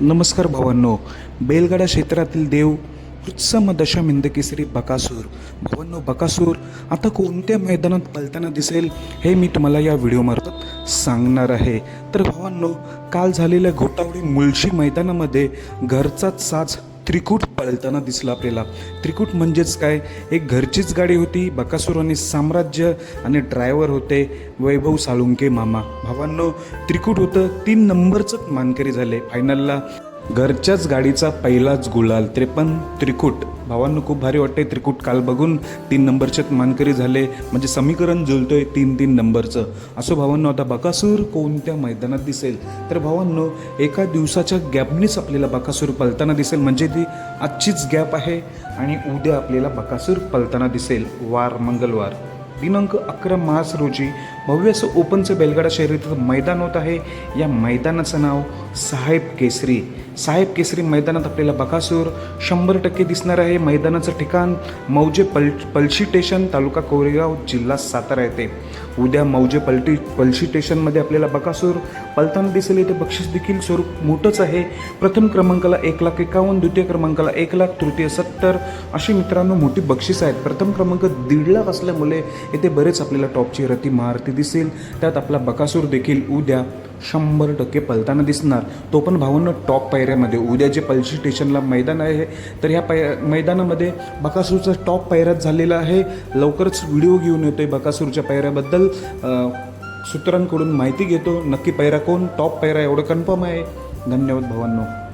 नमस्कार भावांनो बैलगाडा क्षेत्रातील देव उत्सम दशमिंद केसरी बकासूर. भावांनो बकासूर आता कोणत्या मैदानात पलताना दिसेल हे मी तुम्हाला या व्हिडिओमार्फत सांगणार आहे. तर भावांनो काल झालेल्या घोटावडी मुळशी मैदानामध्ये घरचाच साज त्रिकूट पळताना दिसला आपल्याला. त्रिकूट म्हणजेच काय? एक घरचीच गाडी होती बकासूर आणि साम्राज्य आणि ड्रायव्हर होते वैभव साळुंके मामा. भावांनो त्रिकूट होतं तीन नंबरचंच मानकरी झाले. फायनलला घरच्याच गाडीचा पहिलाच गुलाल त्रेपन्न त्रिकूट. भावांनो खूप भारी वाटते त्रिकूट. काल बघून तीन नंबरचे मानकरी झाले. म्हणजे समीकरण जुळतोय तीन तीन नंबरचं. असं भावांनो आता बकासूर कोणत्या मैदानात दिसेल? तर भावांनो एका दिवसाच्या गॅपनेच आपल्याला बकासूर पलताना दिसेल. म्हणजे ती आजचीच गॅप आहे आणि उद्या आपल्याला बकासूर पलताना दिसेल. वार मंगळवार. दिनांक अकरा मार्च रोजी भव्य असं ओपनचं बेलगाडा शर्यतीचं मैदान होत आहे. या मैदानाचं नाव साहेब केसरी. साहेब केसरी मैदानात आपल्याला बकासूर शंभर टक्के दिसणार आहे. मैदानाचं ठिकाण मौजे पल पलशी स्टेशन तालुका कोरेगाव जिल्हा सातारा येते उद्या मौजे पलटी पलशी स्टेशनमध्ये आपल्याला बकासूर पलताना दिसेल. इथे बक्षीस देखील स्वरूप मोठंच आहे. प्रथम क्रमांकाला एक लाख एकावन्न द्वितीय क्रमांकाला एक लाख तृतीय सत्तर. अशी मित्रांनो मोठी बक्षीस आहेत. प्रथम क्रमांक दीड लाख असल्यामुळे येथे बरेच आपल्याला टॉपची रती महारती दिसेल. त्यात आपला बकासूर देखील उद्या शंभर टक्के पलताना दिसणार. तो पण भावांनो टॉप पायऱ्यामध्ये. उद्या जे पलशी स्टेशनला मैदान आहे तर ह्या पाय मैदानामध्ये बकासूरचा टॉप पायऱ्यात झालेला आहे. लवकरच व्हिडिओ घेऊन येतोय बकासूरच्या पायऱ्याबद्दल. सूत्रांकडून माहिती घेतो. नक्की पायरा कोण? टॉप पायरा एवढं कन्फर्म आहे. धन्यवाद भावांनो.